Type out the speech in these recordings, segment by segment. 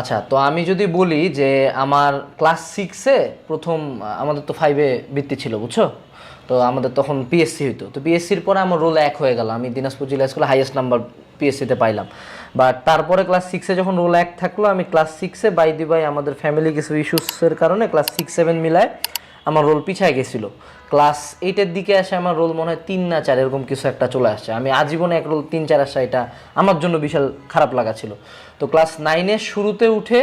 আচ্ছা তো আমি যদি বলি যে আমার ক্লাস সিক্সে প্রথম আমাদের তো ফাইভে বৃত্তি ছিল, বুঝছ? তো আমাদের তখন পিএসসি হইতো। তো পিএসসির পরে আমার রোল এক হয়ে গেল। আমি দিনাজপুর জেলা স্কুলে হাইয়েস্ট নাম্বার পিএসসিতে পাইলাম। বাট তারপরে ক্লাস সিক্সে যখন রোল এক থাকল, আমি ক্লাস সিক্সে বাই দি বাই আমাদের ফ্যামিলি কিছু ইস্যুসের কারণে ক্লাস সিক্স সেভেন মিলায় আমার রোল পিছায় গেছিল। ক্লাস এইটের দিকে আসে আমার রোল মনে হয় তিন না চার এরকম কিছু একটা চলে আসছে। আমি আজীবনে এক রোল তিন, চার আসা এটা আমার জন্য বিশাল খারাপ লাগা ছিল। তো ক্লাস নাইনের শুরুতে উঠে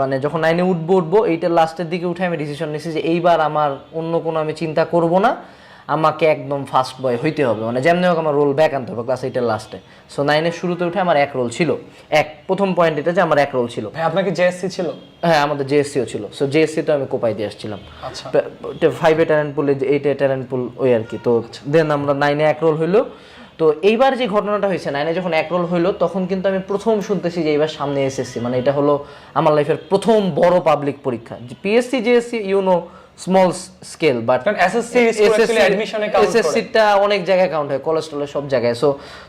মানে যখন নাইনে উঠবো উঠবো, এইটার লাস্টের দিকে উঠে আমি ডিসিশন নিয়েছি যে এইবার আমার অন্য কোনো আমি চিন্তা করব না। আমাকে একদম ফার্স্ট বয় হইতে হবে। মানে যেমনি হোক আমার রোল ব্যাক আনতে হবে ক্লাস এইটের লাস্টে সো নাইনের শুরুতে উঠে আমার এক রোল ছিল। এক প্রথম পয়েন্ট এটা যে আমার এক রোল ছিল। ভাই আপনাকে জেএসসি ছিল? হ্যাঁ আমাদের জেএসসিও ছিল। সো জেএসসি তো আমি কোপাই দিয়ে আসছিলাম। আচ্ছা। ফাইভে ট্যালেন্ট পুল এইটে ট্যালেন্ট পুল ওই আর কি। তো দেন আমরা নাইনে এক রোল হইল। তো এইবার যে ঘটনাটা হয়েছে নাইনে যখন এক রোল হইল তখন কিন্তু আমি প্রথম শুনতেছি যে এইবার সামনে এসএসসি মানে এটা হলো আমার লাইফের প্রথম বড় পাবলিক পরীক্ষা। PSC JSC you know small scale but. এসএসসিটা অনেক জায়গায় কাউন্ট হয় কোলেস্ট্রলের সব জায়গায় সো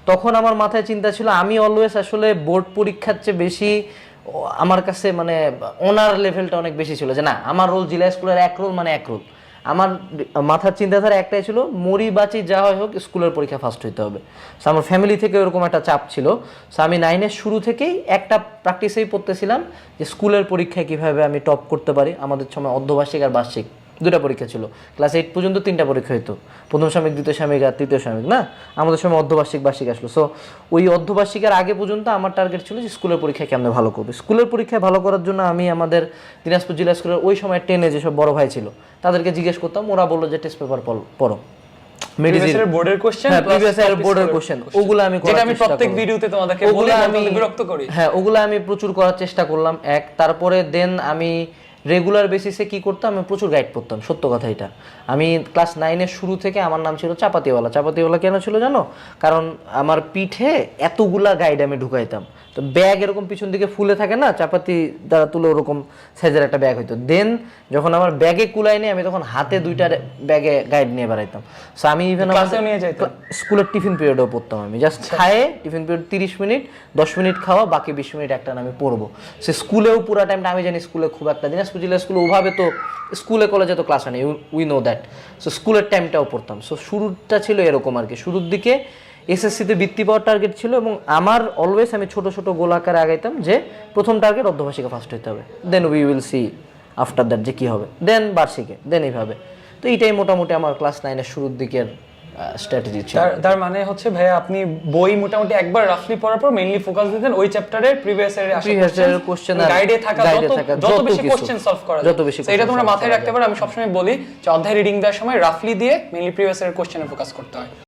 তখন আমার মাথায় চিন্তা ছিল আমি অলওয়েজ আসলে বোর্ড পরীক্ষার চেয়ে বেশি আমার কাছে মানে অনার লেভেলটা অনেক বেশি ছিল যে না আমার রোল জিলা স্কুলের এক রোল মানে এক রোল আমার মাথার চিন্তাধারা একটাই ছিল, মরি বাঁচি যা হয় হোক, স্কুলের পরীক্ষা ফার্স্ট হইতে হবে। সো আমার ফ্যামিলি থেকে ওরকম একটা চাপ ছিল। সো আমি নাইনের শুরু থেকেই একটা প্র্যাকটিসেই পড়তেছিলাম যে, স্কুলের পরীক্ষায় কীভাবে আমি টপ করতে পারি, আমাদের সময় অর্ধবার্ষিক আর বার্ষিক। দুটা পরীক্ষা ছিল। ক্লাস এইট পর্যন্ত তিনটা পরীক্ষা হতো প্রথম সাময়িক দ্বিতীয় সাময়িক আর তৃতীয় সাময়িক না? আমাদের সময় অর্ধবার্ষিক বার্ষিক আসলো। সো ওই অর্ধবার্ষিকের আগে পর্যন্ত আমার টার্গেট ছিল যে স্কুলের পরীক্ষায় কেমনে ভালো করবে। স্কুলের পরীক্ষায় ভালো করার জন্য আমি আমাদের দিনাজপুর জেলা স্কুলের ওই সময় টেনে যেসব বড় ভাই ছিল তাদেরকে জিজ্ঞেস করতাম ওরা বলল যে টেস্ট পেপার পড়ো প্রিভিয়াস বোর্ডের কোশ্চেন প্রিভিয়াস ইয়ার বোর্ডের কোশ্চেন ওগুলো আমি যেটা করার আমি প্রত্যেক ভিডিওতে তোমাদেরকে বলি আমি আমি বিরক্ত করি। হ্যাঁ ওগুলো আমি প্রচুর করার চেষ্টা করলাম। এক তারপরে দেন আমি রেগুলার বেসিসে কি করতাম? আমি প্রচুর গাইড পড়তাম সত্য কথা এটা। আমি ক্লাস নাইনের শুরু থেকে আমার নাম ছিল চাপাতিওয়ালা চাপাতিওয়ালা কেন ছিল জানো? কারণ আমার পিঠে এতগুলা গাইড আমি ঢুকাইতাম। তো ব্যাগ এরকম পিছন দিকে ফুলে থাকে না চাপাতি দ্বারা তুলে ওরকম সাইজের একটা ব্যাগ হইতো। দেন যখন আমার ব্যাগে কুলাই নিয়ে আমি তখন হাতে দুইটা ব্যাগে গাইড নিয়ে বেড়াইতাম। সো আমি ইভেন নিয়ে যাইতাম স্কুলের টিফিন পিরিয়ডেও পড়তাম আমি। জাস্ট খায়ে টিফিন পিরিয়ড তিরিশ মিনিট দশ মিনিট খাওয়া বাকি বিশ মিনিট একটা আমি পড়ব। সে স্কুলেও পুরো টাইমটা আমি জানি স্কুলে খুব একটা দিনাজপুর জেলা স্কুলে ওভাবে তো স্কুলে কলেজে তো ক্লাস হয় না উই নো দ্যাট সো স্কুলের টাইমটাও পড়তাম। সো শুরুটা ছিল এরকম আর কি। শুরুর দিকে এসএসসিতে বৃত্তি পাওয়ার টার্গেট ছিল এবং আমার অলওয়েজ আমি ছোট ছোট গোল আকারে আগাইতাম যে প্রথম টার্গেট অর্ধভাষিকা ফার্স্ট হতে হবে। Then we will see after that যে কী হবে। দেন বার্ষিকে দেন এইভাবে। তো এইটাই মোটামুটি আমার ক্লাস নাইনের শুরুর দিকের স্ট্র্যাটেজি ছিল। তার মানে হচ্ছে ভাইয়া আপনি বই মোটামুটি একবার রাফলি পড়ার পর মেইনলি ফোকাস দিতেন ওই চ্যাপ্টারের প্রিভিয়াস Previous year এর আর গাইডে থাকা যত যত বেশি কোশ্চেন সলভ করা যত বেশি এটা তোমরা মাথায় রাখতে পারো আমি সবসময় বলি যে অধ্যায় রিডিং দেওয়ার সময় রাফলি দিয়ে মেইনলি প্রিভিয়াস এর কোশ্চেনে ফোকাস করতে হয়।